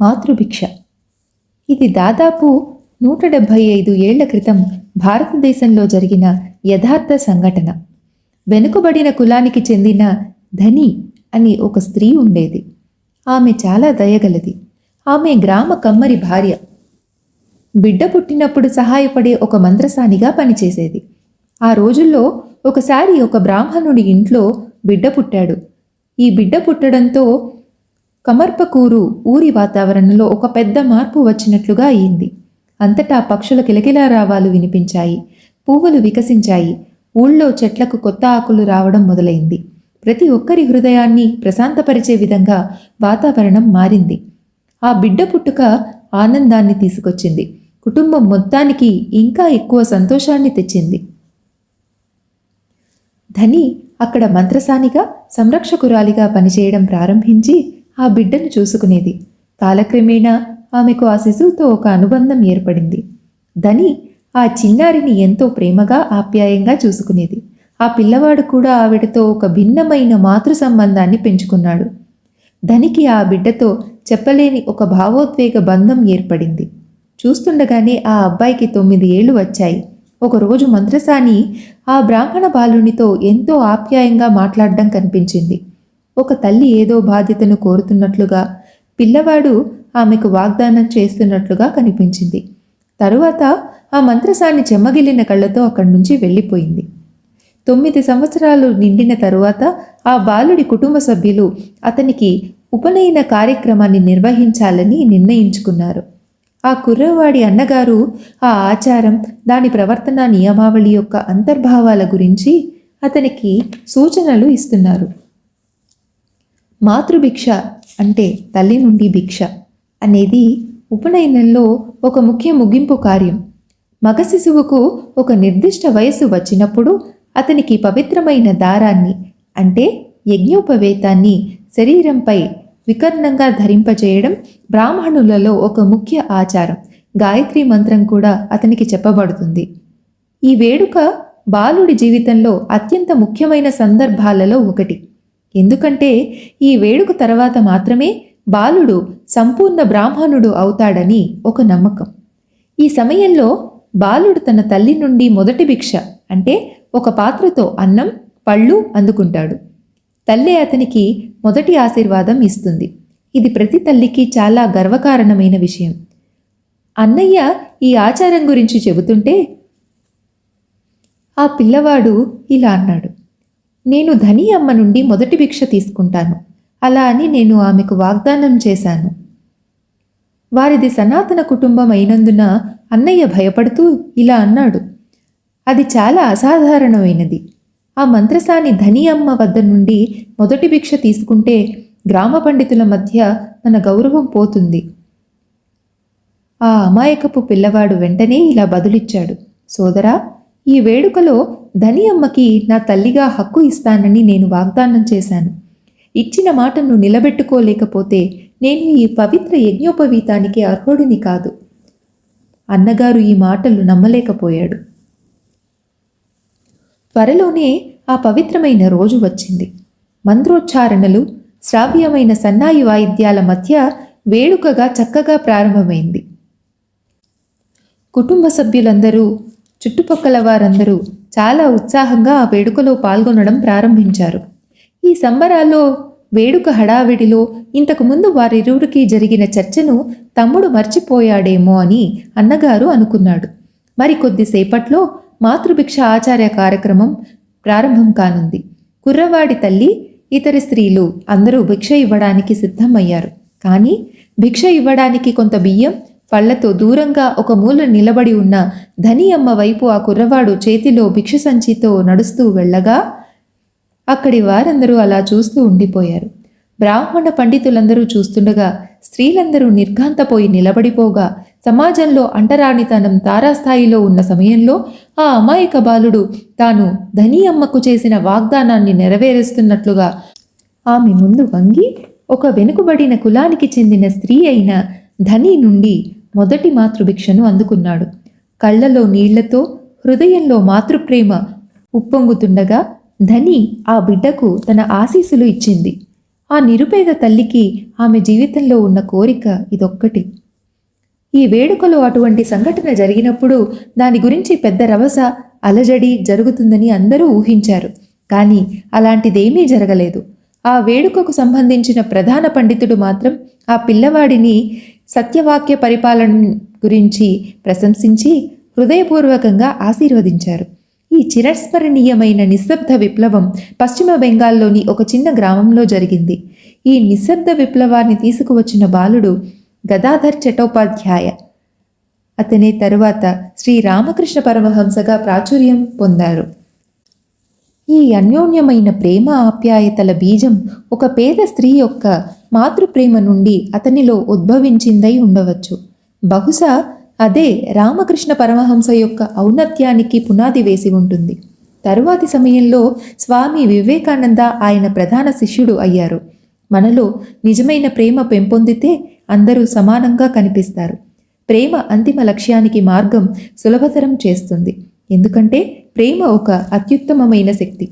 మాతృభిక్ష. ఇది దాదాపు నూట డెబ్భై ఐదు ఏళ్ళ క్రితం భారతదేశంలో జరిగిన యథార్థ సంఘటన. వెనుకబడిన కులానికి చెందిన ధని అని ఒక స్త్రీ ఉండేది. ఆమె చాలా దయగలది. ఆమె గ్రామ కమ్మరి భార్య. బిడ్డ పుట్టినప్పుడు సహాయపడే ఒక మంత్రసానిగా పనిచేసేది. ఆ రోజుల్లో ఒకసారి ఒక బ్రాహ్మణుడి ఇంట్లో బిడ్డ పుట్టాడు. ఈ బిడ్డ పుట్టడంతో కమర్పకూరు ఊరి వాతావరణంలో ఒక పెద్ద మార్పు వచ్చినట్లుగా అయింది. అంతటా పక్షుల కిలకిలారావాలు వినిపించాయి. పువ్వులు వికసించాయి. ఊళ్ళో చెట్లకు కొత్త ఆకులు రావడం మొదలైంది. ప్రతి ఒక్కరి హృదయాన్ని ప్రశాంతపరిచే విధంగా వాతావరణం మారింది. ఆ బిడ్డ పుట్టుక ఆనందాన్ని తీసుకొచ్చింది. కుటుంబం మొత్తానికి ఇంకా ఎక్కువ సంతోషాన్ని తెచ్చింది. ధని అక్కడ మంత్రసానిగా సంరక్షకురాలిగా పనిచేయడం ప్రారంభించి ఆ బిడ్డను చూసుకునేది. కాలక్రమేణా ఆమెకు ఆ శిశువుతో ఒక అనుబంధం ఏర్పడింది. ధని ఆ చిన్నారిని ఎంతో ప్రేమగా ఆప్యాయంగా చూసుకునేది. ఆ పిల్లవాడు కూడా ఆవిడతో ఒక భిన్నమైన మాతృ సంబంధాన్ని పెంచుకున్నాడు. ధనికి ఆ బిడ్డతో చెప్పలేని ఒక భావోద్వేగ బంధం ఏర్పడింది. చూస్తుండగానే ఆ అబ్బాయికి తొమ్మిది ఏళ్ళు వచ్చాయి. ఒకరోజు మంత్రసాని ఆ బ్రాహ్మణ బాలునితో ఎంతో ఆప్యాయంగా మాట్లాడడం కనిపించింది. ఒక తల్లి ఏదో బాధ్యతను కోరుతున్నట్లుగా పిల్లవాడు ఆమెకు వాగ్దానం చేస్తున్నట్లుగా కనిపించింది. తరువాత ఆ మంత్రసాన్ని చెమ్మగిల్లిన కళ్ళతో అక్కడి నుంచి వెళ్ళిపోయింది. తొమ్మిది సంవత్సరాలు నిండిన తరువాత ఆ బాలుడి కుటుంబ సభ్యులు అతనికి ఉపనయన కార్యక్రమాన్ని నిర్వహించాలని నిర్ణయించుకున్నారు. ఆ కుర్రవాడి అన్నగారు ఆ ఆచారం దాని ప్రవర్తన నియమావళి యొక్క అంతర్భావాల గురించి అతనికి సూచనలు ఇస్తున్నారు. మాతృభిక్ష అంటే తల్లి నుండి భిక్ష అనేది ఉపనయనంలో ఒక ముఖ్య ముగింపు కార్యం. మగ శిశువుకు ఒక నిర్దిష్ట వయస్సు వచ్చినప్పుడు అతనికి పవిత్రమైన దారాన్ని అంటే యజ్ఞోపవేతాన్ని శరీరంపై వికర్ణంగా ధరింపజేయడం బ్రాహ్మణులలో ఒక ముఖ్య ఆచారం. గాయత్రి మంత్రం కూడా అతనికి చెప్పబడుతుంది. ఈ వేడుక బాలుడి జీవితంలో అత్యంత ముఖ్యమైన సందర్భాలలో ఒకటి. ఎందుకంటే ఈ వేడుక తర్వాత మాత్రమే బాలుడు సంపూర్ణ బ్రాహ్మణుడు అవుతాడని ఒక నమ్మకం. ఈ సమయంలో బాలుడు తన తల్లి నుండి మొదటి భిక్ష అంటే ఒక పాత్రతో అన్నం పళ్ళు అందుకుంటాడు. తల్లి అతనికి మొదటి ఆశీర్వాదం ఇస్తుంది. ఇది ప్రతి తల్లికి చాలా గర్వకారణమైన విషయం. అన్నయ్య ఈ ఆచారం గురించి చెబుతుంటే ఆ పిల్లవాడు ఇలా అన్నాడు. నేను ధని అమ్మ నుండి మొదటి భిక్ష తీసుకుంటాను. అలా అని నేను ఆమెకు వాగ్దానం చేశాను. వారిది సనాతన కుటుంబం అయినందున అన్నయ్య భయపడుతూ ఇలా అన్నాడు. అది చాలా అసాధారణమైనది. ఆ మంత్రసాని ధని అమ్మ వద్ద నుండి మొదటి భిక్ష తీసుకుంటే గ్రామ పండితుల మధ్య మన గౌరవం పోతుంది. ఆ అమాయకపు పిల్లవాడు వెంటనే ఇలా బదులిచ్చాడు. సోదరా ఈ వేడుకలో ధని అమ్మకి నా తల్లిగా హక్కు ఇస్తానని నేను వాగ్దానం చేశాను. ఇచ్చిన మాటను నిలబెట్టుకోలేకపోతే నేను ఈ పవిత్ర యజ్ఞోపవీతానికి అర్హుడిని కాదు. అన్నగారు ఈ మాటలు నమ్మలేకపోయాడు. త్వరలోనే ఆ పవిత్రమైన రోజు వచ్చింది. మంత్రోచ్చారణలు శ్రావ్యమైన సన్నాయి వాయిద్యాల మధ్య వేడుకగా చక్కగా ప్రారంభమైంది. కుటుంబ సభ్యులందరూ చుట్టుపక్కల వారందరూ చాలా ఉత్సాహంగా ఆ వేడుకలో పాల్గొనడం ప్రారంభించారు. ఈ సంబరాల్లో వేడుక హడావిడిలో ఇంతకుముందు వారిరువురికి జరిగిన చర్చను తమ్ముడు మర్చిపోయాడేమో అని అన్నగారు అనుకున్నాడు. మరి కొద్దిసేపట్లో మాతృభిక్ష ఆచార్య కార్యక్రమం ప్రారంభం కానుంది. కుర్రవాడి తల్లి ఇతర స్త్రీలు అందరూ భిక్ష ఇవ్వడానికి సిద్ధమయ్యారు. కానీ భిక్ష ఇవ్వడానికి కొంత బియ్యం పళ్ళతో దూరంగా ఒక మూల నిలబడి ఉన్న ధని అమ్మ వైపు ఆ కుర్రవాడు చేతిలో భిక్ష సంచితో నడుస్తూ వెళ్ళగా అక్కడి వారందరూ అలా చూస్తూ ఉండిపోయారు. బ్రాహ్మణ పండితులందరూ చూస్తుండగా స్త్రీలందరూ నిర్ఘాంతపోయి నిలబడిపోగా సమాజంలో అంటరానితనం తారాస్థాయిలో ఉన్న సమయంలో ఆ అమాయక బాలుడు తాను ధని అమ్మకు చేసిన వాగ్దానాన్ని నెరవేరుస్తున్నట్లుగా ఆమె ముందు వంగి ఒక వెనుకబడిన కులానికి చెందిన స్త్రీ అయిన ధని నుండి మొదటి మాతృభిక్షను అందుకున్నాడు. కళ్ళలో నీళ్ళతో హృదయంలో మాతృప్రేమ ఉప్పొంగుతుండగా ధని ఆ బిడ్డకు తన ఆశీస్సులు ఇచ్చింది. ఆ నిరుపేద తల్లికి ఆమె జీవితంలో ఉన్న కోరిక ఇదొక్కటి. ఈ వేడుకలో అటువంటి సంఘటన జరిగినప్పుడు దాని గురించి పెద్ద రవస అలజడి జరుగుతుందని అందరూ ఊహించారు. కానీ అలాంటిదేమీ జరగలేదు. ఆ వేడుకకు సంబంధించిన ప్రధాన పండితుడు మాత్రం ఆ పిల్లవాడిని సత్యవాక్య పరిపాలన గురించి ప్రశంసించి హృదయపూర్వకంగా ఆశీర్వదించారు. ఈ చిరస్మరణీయమైన నిశ్శబ్ద విప్లవం పశ్చిమ బెంగాల్లోని ఒక చిన్న గ్రామంలో జరిగింది. ఈ నిశ్శబ్ద విప్లవాన్ని తీసుకువచ్చిన బాలుడు గదాధర్ చటోపాధ్యాయ. అతని తరువాత శ్రీ రామకృష్ణ పరమహంసగా ప్రాచుర్యం పొందారు. ఈ అన్యోన్యమైన ప్రేమ ఆప్యాయతల బీజం ఒక పేద స్త్రీ యొక్క మాతృప్రేమ నుండి అతనిలో ఉద్భవించిందై ఉండవచ్చు. బహుశా అదే రామకృష్ణ పరమహంస యొక్క ఔన్నత్యానికి పునాది వేసి ఉంటుంది. తరువాతి సమయంలో స్వామి వివేకానంద ఆయన ప్రధాన శిష్యుడు అయ్యారు. మనలో నిజమైన ప్రేమ పెంపొందితే అందరూ సమానంగా కనిపిస్తారు. ప్రేమ అంతిమ లక్ష్యానికి మార్గం సులభతరం చేస్తుంది. ఎందుకంటే ప్రేమ ఒక అత్యుత్తమమైన శక్తి.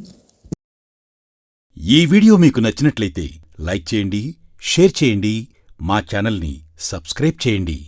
ఈ వీడియో మీకు నచ్చినట్లయితే లైక్ చేయండి షేర్ చేయండి మా ఛానల్ని సబ్స్క్రైబ్ చేయండి.